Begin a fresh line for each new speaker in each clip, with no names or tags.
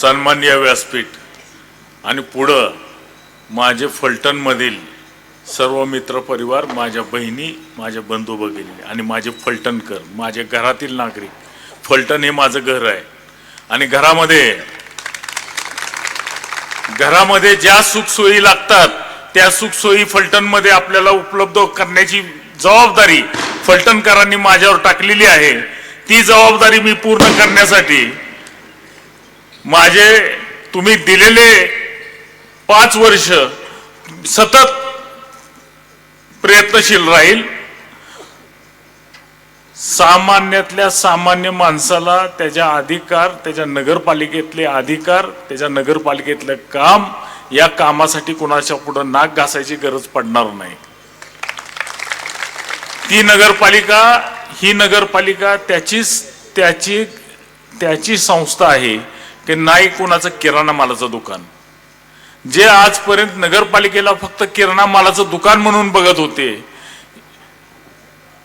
सन्मान्य व्यासपीठ. आणि पुढं माझे फलटणमधील सर्व मित्र परिवार माझ्या बहिणी माझ्या बंधू भगिनी आणि माझे फलटणकर माझे घरातील नागरिक. फलटण हे माझं घर आहे. आणि घरामध्ये घरामध्ये ज्या सुखसोयी लागतात त्या सुखसोयी फलटणमध्ये आपल्याला उपलब्ध करण्याची जबाबदारी फलटणकरांनी माझ्यावर टाकलेली आहे. ती जबाबदारी मी पूर्ण करण्यासाठी माझे तुम्ही दिलेले पाच वर्ष सतत प्रयत्नशील राहील. सामान्यातल्या सामान्य माणसाला त्याच्या अधिकार त्याच्या नगरपालिकेतले अधिकार त्याच्या नगरपालिकेतलं काम या कामासाठी कुणाच्या पुढं नाक घासायची गरज पडणार नाही. ती नगरपालिका ही नगरपालिका त्याचीच त्याची त्याची संस्था आहे. की नाही कुणाचं किराणा मालाचं दुकान. जे आजपर्यंत नगरपालिकेला फक्त किराणा मालाचं दुकान म्हणून बघत होते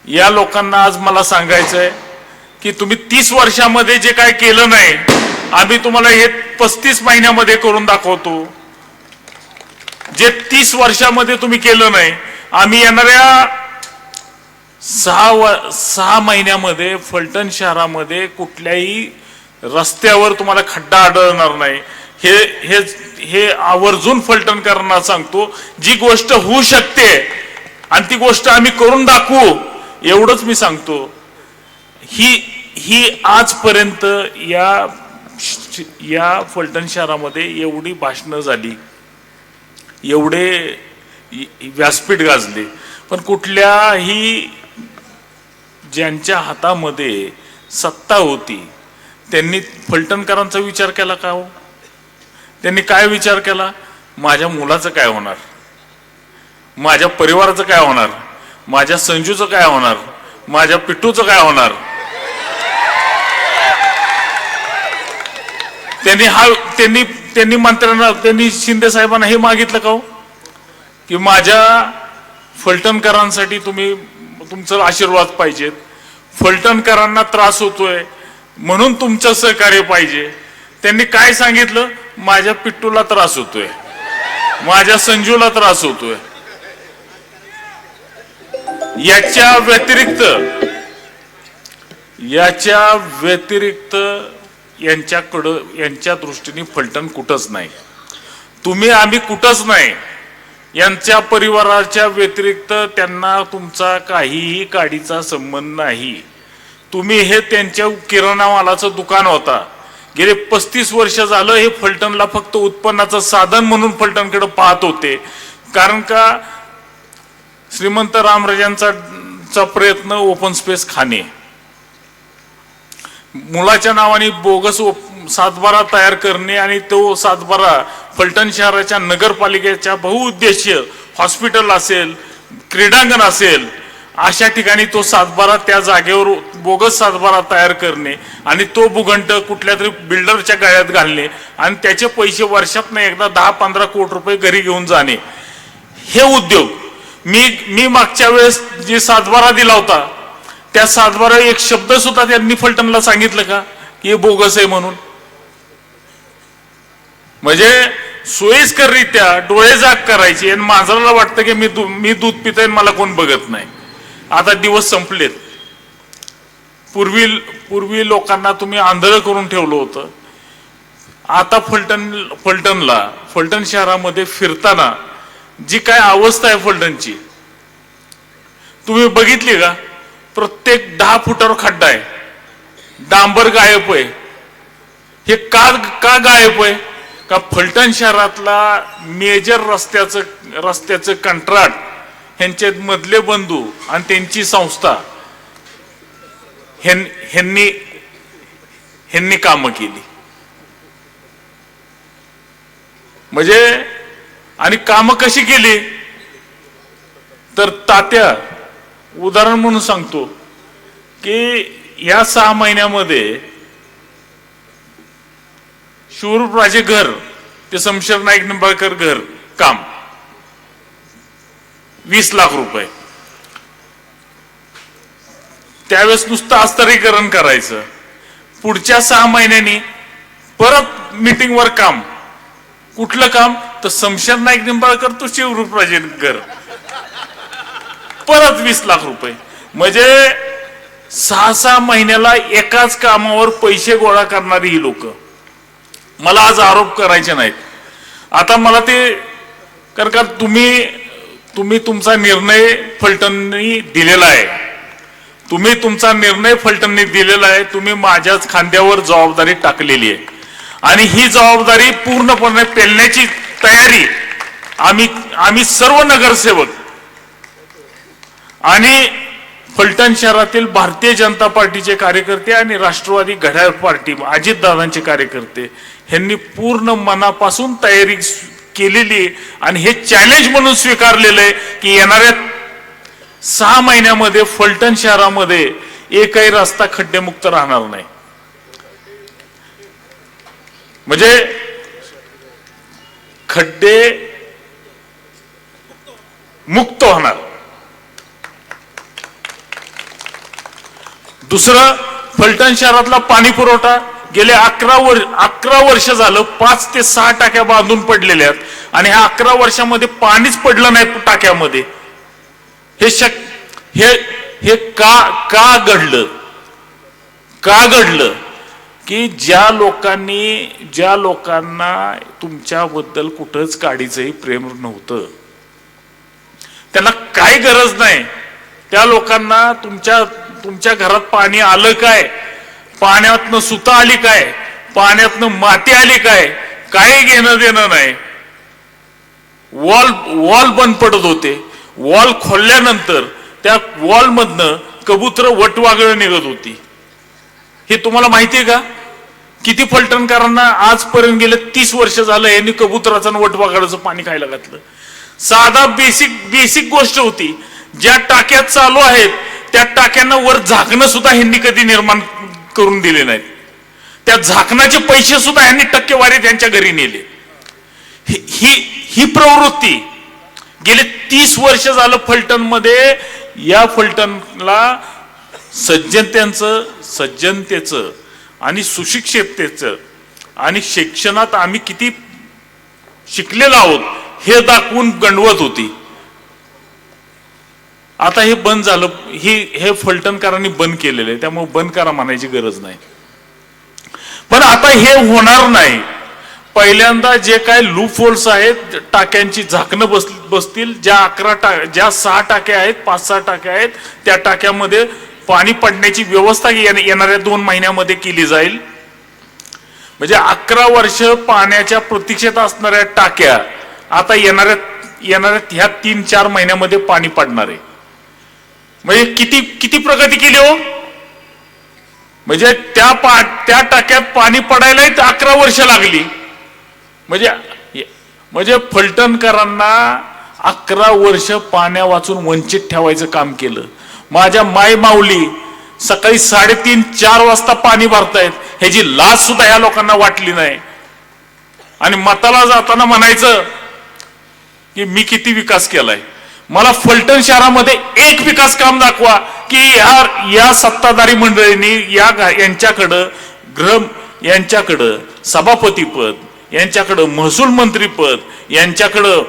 या लोकांना आज मला सांगायचंय की तुम्ही तीस वर्षामध्ये जे काय केलं नाही आम्ही तुम्हाला हे पस्तीस महिन्यामध्ये करून दाखवतो. जे तीस वर्षामध्ये तुम्ही केलं नाही आम्ही येणाऱ्या सहा सहा महिन्यामध्ये फलटण शहरामध्ये कुठल्याही रस्त्यावर तुम्हाला खड्डा आढळणार नाही. हे हे हे आवर्जून फलटण करणार सांगतो. जी गोष्ट होऊ शकते आणि ती गोष्ट आम्ही करून दाखवू एवढंच मी सांगतो. ही ही आजपर्यंत या या फलटण शहरामध्ये एवढी भाषणं झाली. एवढे व्यासपीठ गाजले. पण कुठल्याही ज्यांच्या हातामध्ये सत्ता होती त्यांनी फलटणकरांचा विचार केला का हो? त्यांनी काय विचार केला? माझ्या मुलाचं काय होणार? माझ्या परिवाराचं काय होणार? माझ्या संजूचं काय होणार? माझ्या पिट्टूचं काय होणार? त्यांनी हा त्यांनी त्यांनी मंत्र्यांना त्यांनी शिंदे साहेबांना हे मागितलं का हो? की माझ्या फलटणकरांसाठी तुम्ही तुमचं आशीर्वाद पाहिजेत. फलटणकरांना त्रास होतोय. म्हणून तुमचं सहकार्य पाहिजे. त्यांनी काय सांगितलं? माझ्या पिट्टूला त्रास होतोय. माझ्या संजूला त्रास होतोय. याच्या व्यतिरिक्त याच्या व्यतिरिक्त यांच्याकडं यांच्या दृष्टीने फलटण कुठंच नाही. तुम्ही आम्ही कुठंच नाही. यांच्या परिवाराच्या व्यतिरिक्त त्यांना तुमचा काहीही काडीचा संबंध नाही. तुम्ही हे त्यांच्या किराणा मालाचं दुकान होता. गेले पस्तीस वर्ष झालं हे फलटणला फक्त उत्पन्नाचं साधन म्हणून फलटणकडे पाहत होते. कारण का श्रीमंत रामराजांचा चा प्रयत्न ओपन स्पेस खाणे. मुलाच्या नावाने बोगस ओप- सातबारा तयार करणे आणि तो सातबारा फलटण शहराच्या नगरपालिकेच्या बहुउद्देशीय हॉस्पिटल असेल क्रीडांगण असेल अशा ठिकाणी तो सातबारा त्या जागेवर बोगस सातबारा तयार करणे आणि तो भूगंट कुठल्या तरी बिल्डरच्या गळ्यात घालणे आणि त्याचे पैसे वर्षातनं एकदा दहा पंधरा कोटी रुपये घरी घेऊन जाणे. हे उद्योग मी मी मागच्या वेळेस जे सातबारा दिला होता त्या सातबारा एक शब्द सुद्धा त्यांनी फलटणला सांगितलं का? की हे बोगस आहे म्हणून. म्हणजे सोयीस्कररित्या डोळे जाग करायची आणि मांजराला वाटतं की मी मी दूध पितोय मला कोण बघत नाही. आता दिवस संपलेत. पूर्वी पूर्वी लोकांना तुम्ही आंधळं करून ठेवलं होतं. आता फलटण फलटणला फलटण शहरामध्ये फिरताना जी काय अवस्था आहे फलटणची तुम्ही बघितली का? प्रत्येक दहा फुटावर खड्डा आहे. डांबर गायब आहे. हे का का गायब आहे? का फलटण शहरातला मेजर रस्त्याचं रस्त्याचं कंत्राट ह्यांचे मधले बंधू आणि त्यांची संस्था ह्यां- ह्यांनी ह्यांनी कामं केली. म्हणजे आणि कामं कशी केली? तर तात्या उदाहरण म्हणून सांगतो की या सहा महिन्यामध्ये शिवरूपराजे घर ते शमशेर नाईक निंबाळकर घर काम. वीस लाख रुपये. त्यावेळेस नुसतं अस्तरीकरण करायचं. पुढच्या सहा महिन्यांनी परत मीटिंगवर काम. कुठलं काम? तर शमशेर नाईक निंबाळकर तो शिवरूपराजेकर परत वीस लाख रुपये. म्हणजे सहा सहा महिन्याला एकाच कामावर पैसे गोळा करणारी ही लोक. मला आज आरोप करायचे नाहीत. आता मला ते कारण का तुम्ही तुम्ही तुमचा निर्णय फलटणनी दिलेला आहे. तुम्ही तुमचा निर्णय फलटणनी दिलेला आहे. तुम्ही माझ्याच खांद्यावर जबाबदारी टाकलेली आहे. आणि ही जबाबदारी पूर्णपणे पेलण्याची तयारी आम्ही आम्ही सर्व नगरसेवक आणि फलटण शहरातील भारतीय जनता पार्टीचे कार्यकर्ते आणि राष्ट्रवादी घड्याळ पार्टी अजितदादांचे कार्यकर्ते ह्यांनी पूर्ण मनापासून तयारी केलेली आणि हे चॅलेंज म्हणून स्वीकारलेलं आहे की येणाऱ्या सहा महिन्यामध्ये फलटण शहरामध्ये एकही रस्ता खड्डेमुक्त राहणार नाही. म्हणजे खड्डे मुक्त होणार. दुसरं फलटण शहरातला पाणी पुरवठा गेले अकरा वर्ष अकरा वर्ष झालं पाच ते सहा टाक्या बांधून पडलेल्या आहेत. आणि ह्या अकरा वर्षामध्ये पाणीच पडलं नाही टाक्यामध्ये. हे शक हे हे का का घडलं? का घडलं? की ज्या लोकांनी ज्या लोकांना तुमच्याबद्दल कुठंच काढीचंही प्रेम नव्हतं. त्यांना काय गरज नाही. त्या लोकांना तुमच्या तुमच्या घरात पाणी आलं काय? पाण्यातनं सुता आली काय? पाण्यातनं माती आली काय? काही घेणं देणं नाही. वॉल वॉल बंद पडत होते. वॉल खोलल्यानंतर त्या वॉल मधनं कबूतर वटवागळ निघत होती. हे तुम्हाला माहितीये का? किती फलटणकरांना आजपर्यंत गेले तीस वर्ष झालं यांनी कबुतराचं वटवागळाचं पाणी खायला घातलं. साधा बेसिक बेसिक गोष्ट होती. ज्या टाक्यात चालू आहेत त्या टाक्यांना वर झाकणं सुद्धा ह्यांनी कधी निर्माण करून दिले नाहीत. त्या झाकणाचे पैसे सुद्धा ह्यांनी टक्केवारी त्यांच्या घरी नेले. ही ही- प्रवृत्ती गेले तीस वर्ष झालं फलटणमध्ये या फलटणला सज्जनतेचं सज्जनतेचं आणि सुशिक्षिततेचं आणि शिक्षणात आम्ही किती शिकलेलो आहोत हे दाखवून गंडवत होती. आता हे बंद झालं ही हे फलटणकरांनी बंद केलेलं आहे त्यामुळे बंद करा म्हणायची गरज नाही. पण आता हे होणार नाही. पहिल्यांदा जे काय लूप होल्स आहेत टाक्यांची झाकणं बस बसतील ज्या अकरा टा ज्या सहा टाक्या आहेत पाच सहा टाक्या आहेत त्या टाक्यामध्ये पाणी पडण्याची व्यवस्था येणाऱ्या दोन महिन्यामध्ये केली जाईल. म्हणजे अकरा वर्ष पाण्याच्या प्रतीक्षेत असणाऱ्या टाक्या आता येणाऱ्या येणाऱ्या ह्या तीन चार महिन्यामध्ये पाणी पडणार आहे. म्हणजे किती किती प्रगती केली हो? म्हणजे त्या पा त्या टाक्यात पाणी पडायलाही तर अकरा वर्ष लागली. म्हणजे म्हणजे फलटणकरांना अकरा वर्ष पाण्या वाचून वंचित ठेवायचं काम केलं. माझ्या माय माऊली सकाळी साडेतीन चार वाजता पाणी भरतायत. ह्याची लाज सुद्धा ह्या लोकांना वाटली नाही. आणि मताला जाताना म्हणायचं की मी किती विकास केलाय? मला फलटण शहरामध्ये एक विकास काम दाखवा की या या सत्ताधारी मंडळींनी या यांच्याकडं गृह यांच्याकडं सभापतीपद यांच्याकडं महसूल मंत्रीपद यांच्याकडं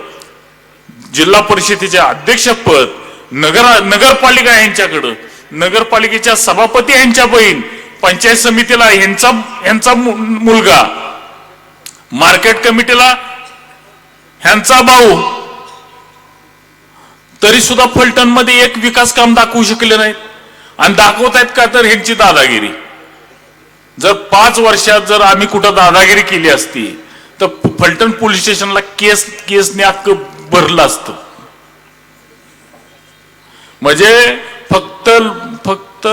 जिल्हा परिषदेचे अध्यक्षपद नगर नगरपालिका यांच्याकडं नगरपालिकेच्या सभापती यांच्या बहीण पंचायत समितीला यांचा यांचा मुलगा मार्केट कमिटीला ह्यांचा भाऊ तरी सुद्धा फलटणमध्ये एक विकास काम दाखवू शकले नाहीत. आणि दाखवत आहेत का तर ह्यांची दादागिरी. जर पाच वर्षात जर आम्ही कुठं दादागिरी केली असती तर फलटण पोलीस स्टेशनला केस केसने अख्खं भरलं असत. म्हणजे फक्त फक्त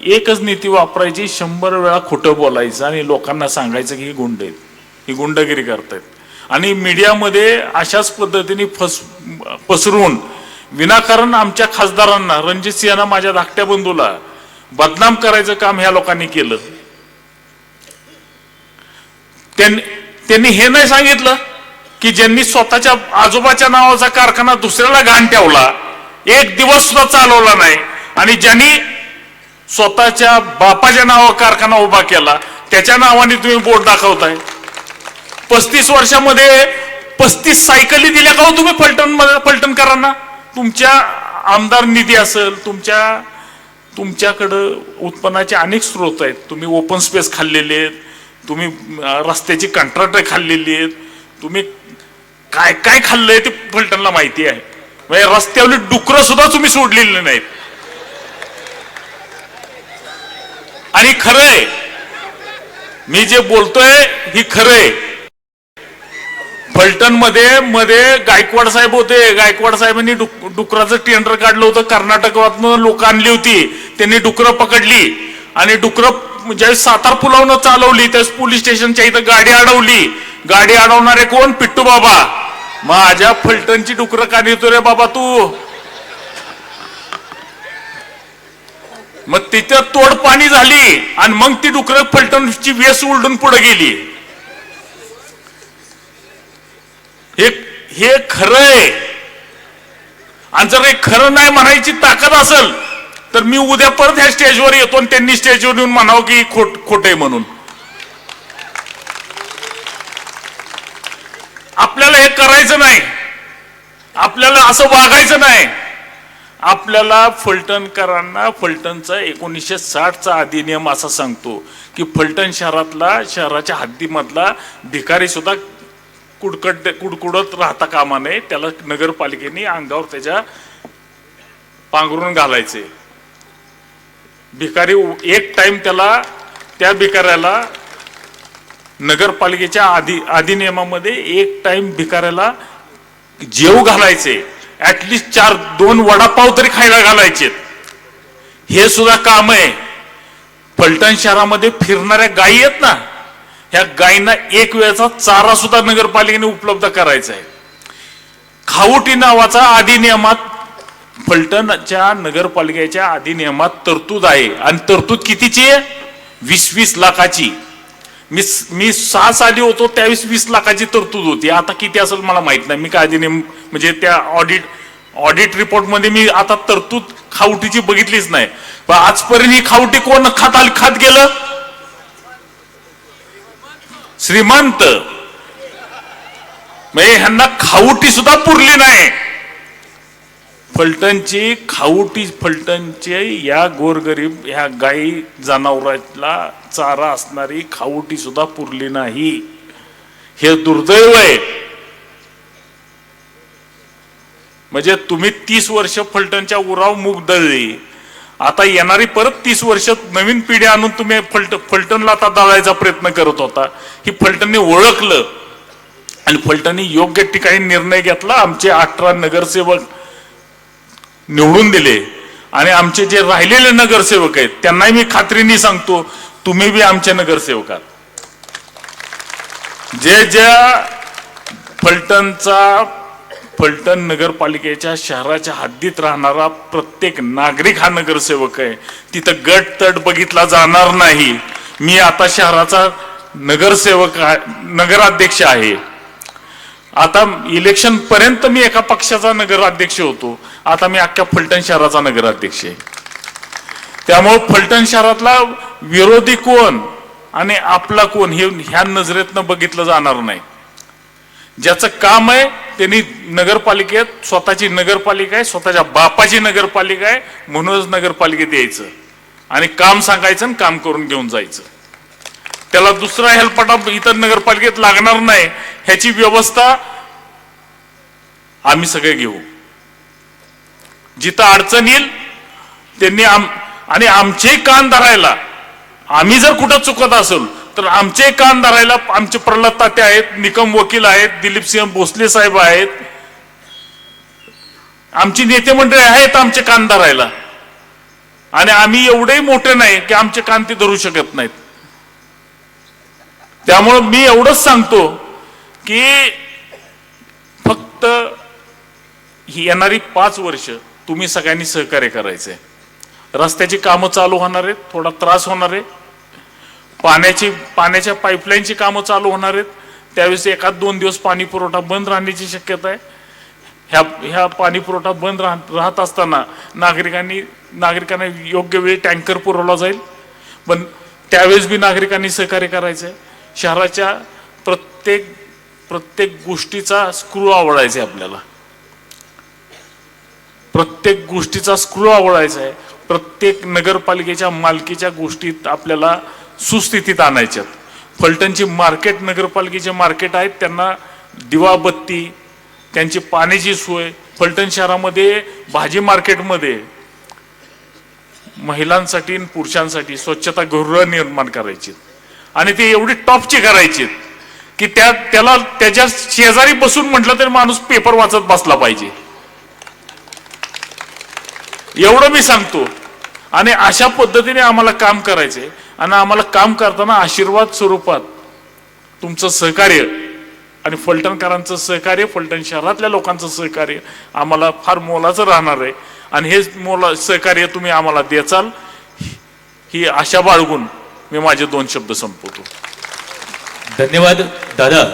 एकच नीती वापरायची शंभर वेळा खोटं बोलायचं आणि लोकांना सांगायचं की ही गुंड आहेत. ही गुंडगिरी करतायत. आणि मीडियामध्ये अशाच पद्धतीने फस पसरून विनाकारण आमच्या खासदारांना रणजित सिंहना माझ्या धाकट्या बंधूला बदनाम करायचं काम ह्या लोकांनी केलं. त्यांनी हे नाही सांगितलं की ज्यांनी स्वतःच्या आजोबाच्या नावाचा कारखाना दुसऱ्याला घाण ठेवला एक दिवस सुद्धा चालवला नाही आणि ज्यांनी स्वतःच्या बापाच्या नावावर कारखाना उभा केला त्याच्या नावाने तुम्ही बोट दाखवताय. पस्तीस वर्षामध्ये पस्तीस सायकली दिल्या का हो तुम्ही फलटण फलटणकरांना? तुमच्या आमदार निधी असेल तुमच्या तुमच्याकडं उत्पन्नाचे अनेक स्रोत आहेत. तुम्ही ओपन स्पेस खाल्लेले आहेत तुम्ही रस्त्याची कंत्राट खाल्लेली आहेत तुम्ही काय काय खाल्लंय ते फलटणला माहिती आहे. म्हणजे रस्त्यावरली डुकरं सुद्धा तुम्ही सोडलेली नाहीत. आणि खरंय मी जे बोलतोय ही खरंय. फलटणमध्ये मध्ये गायकवाड साहेब होते. गायकवाड साहेबांनी डुकराचं टेंडर काढलं होतं. कर्नाटकातनं लोक आणली होती. त्यांनी डुकरं पकडली. आणि डुकरं ज्यावेळेस सातार पुलावनं चालवली त्यावेळेस पोलीस स्टेशनच्या इथं गाडी अडवली. गाडी अडवणारे कोण? पिट्टू बाबा. माझ्या फलटणची डुकरं का नेतो रे बाबा तू? मग तिथं तोड पाणी झाली. आणि मग ती डुकरं फलटणची वेस उलटून पुढे गेली. हे हे खरं आहे आणि जर हे खरं नाही म्हणायची ताकद असेल तर मी उद्या परत ह्या स्टेजवर येतो आणि त्यांनी स्टेजवर येऊन म्हणावं की खोट खोट आहे म्हणून. आपल्याला हे करायचं नाही. आपल्याला असं वागायचं नाही. आपल्याला फलटणकरांना फलटणचा एकोणीसशे साठचा अधिनियम असा सांगतो की फलटण शहरातला शहराच्या हद्दीमधला भिकारी सुद्धा कुडकड कुडकुडत राहता कामा नये. त्याला नगरपालिकेने अंगावर त्याच्या पांघरून घालायचे. भिकारी एक टाइम त्याला त्या भिकाऱ्याला नगरपालिकेच्या आधी अधिनियमामध्ये एक टाइम भिकाऱ्याला जेव घालायचे. ऍटलिस्ट चार दोन वडापाव तरी खायला घालायचे हे सुद्धा काम आहे. पलटण शहरामध्ये फिरणाऱ्या गायी आहेत ना ह्या गायींना एक वेळचा चारा सुद्धा नगरपालिकेने उपलब्ध करायचा आहे. खावटी नावाचा अधिनियमात फलटणच्या नगरपालिकेच्या अधिनियमात तरतूद आहे. आणि तरतूद कितीची आहे? वीस वीस लाखाची. मी मी सहा साली होतो त्यावेळेस वीस लाखाची तरतूद होती. आता किती असेल मला माहीत नाही. मी काय अधिनियम म्हणजे त्या ऑडिट ऑडिट रिपोर्टमध्ये मी आता तरतूद खावटीची बघितलीच नाही. पण आजपर्यंत ही खावटी कोण खात खात गेलं? श्रीमंत. म्हणजे ह्यांना खाऊटी सुद्धा पुरली नाही. फलटणची खाऊटी फलटणचे या गोरगरीब ह्या गाई जनावरांला चारा असणारी खाऊटी सुद्धा पुरली नाही. हे दुर्दैव आहे. म्हणजे तुम्ही तीस वर्ष फलटणच्या उराव मूग दळली. आता येणारी परत तीस वर्ष नवीन पिढी आणून तुम्ही फलट फलटणला आता दळायचा प्रयत्न करत होता. ही फलटणने ओळखलं. आणि फलटणी योग्य ठिकाणी निर्णय घेतला. आमचे अठरा नगरसेवक निवडून दिले. आणि आमचे जे राहिलेले नगरसेवक आहेत त्यांनाही मी खात्रीने सांगतो तुम्ही बी आमचे नगरसेवक आहात. जे ज्या फलटणचा फलटण नगरपालिकेच्या शहराच्या हद्दीत राहणारा प्रत्येक नागरिक हा नगरसेवक आहे. तिथं गट तट बघितला जाणार नाही. मी आता शहराचा नगरसेवक आहे नगराध्यक्ष आहे. आता इलेक्शन पर्यंत मी एका पक्षाचा नगराध्यक्ष होतो. आता मी अख्ख्या फलटण शहराचा नगराध्यक्ष आहे. त्यामुळे फलटण शहरातला विरोधी कोण आणि आपला कोण हे ह्या नजरेतनं बघितलं जाणार नाही. ज्याचं काम आहे त्यांनी नगरपालिकेत स्वतःची नगरपालिका आहे स्वतःच्या बापाची नगरपालिका आहे म्हणूनच नगरपालिकेत यायचं. आणि काम सांगायचं आणि काम करून घेऊन जायचं. त्याला दुसरा हेल्पटा इतर नगरपालिकेत लागणार नाही ह्याची व्यवस्था आम्ही सगळे घेऊ. जिथं अडचण येईल त्यांनी आम आणि आमचे कान धरायला आम्ही जर कुठं चुकत असेल तर आमचे कान धरायला आमचे प्रल्हाद ताते आहेत निकम वकील आहेत दिलीप सिंह भोसले साहेब आहेत. आमची नेते मंडळी आहेत आमचे कान धरायला आणि आम्ही एवढेही मोठे नाही की आमचे कान ते धरू शकत नाहीत. त्यामुळं मी एवढंच सांगतो की फक्त ही येणारी पाच वर्ष तुम्ही सगळ्यांनी सहकार्य करायचंय. रस्त्याची कामं चालू होणार आहेत थोडा त्रास होणार आहे. पाण्याची पाण्याच्या पाईपलाईनची कामं चालू होणार आहेत. त्यावेळेस एखाद दोन दिवस पाणी पुरवठा बंद राहण्याची शक्यता आहे. ह्या ह्या पाणी पुरवठा बंद राह राहत असताना नागरिकांनी नागरिकांना योग्य वेळी टँकर पुरवला जाईल. पण त्यावेळेस बी नागरिकांनी सहकार्य करायचं आहे शहराच्या प्रत्येक प्रत्येक गोष्टीचा स्क्रू आवडायचा आहे आपल्याला. प्रत्येक गोष्टीचा स्क्रू आवडायचा आहे. प्रत्येक नगरपालिकेच्या मालकीच्या गोष्टीत आपल्याला सुस्थितीत आणायच्यात. फलटणची मार्केट नगरपालिकेचे मार्केट आहेत त्यांना दिवाबत्ती त्यांची पाण्याची सोय. फलटण शहरामध्ये भाजी मार्केटमध्ये महिलांसाठी आणि पुरुषांसाठी स्वच्छता गृह निर्माण करायची आणि ते एवढी टॉपची करायची की त्या त्याला त्याच्या शेजारी बसून म्हटलं तरी माणूस पेपर वाचत बसला पाहिजे. एवढं मी सांगतो. आणि अशा पद्धतीने आम्हाला काम करायचंय. आणि आम्हाला काम करताना आशीर्वाद स्वरूपात तुमचं सहकार्य आणि फलटणकरांचं सहकार्य फलटण शहरातल्या लोकांचं सहकार्य आम्हाला फार मोलाचं राहणार आहे. आणि हे मोला सहकार्य तुम्ही आम्हाला देचाल. ही आशा बाळगून मी माझे दोन शब्द संपवतो.
धन्यवाद दादा.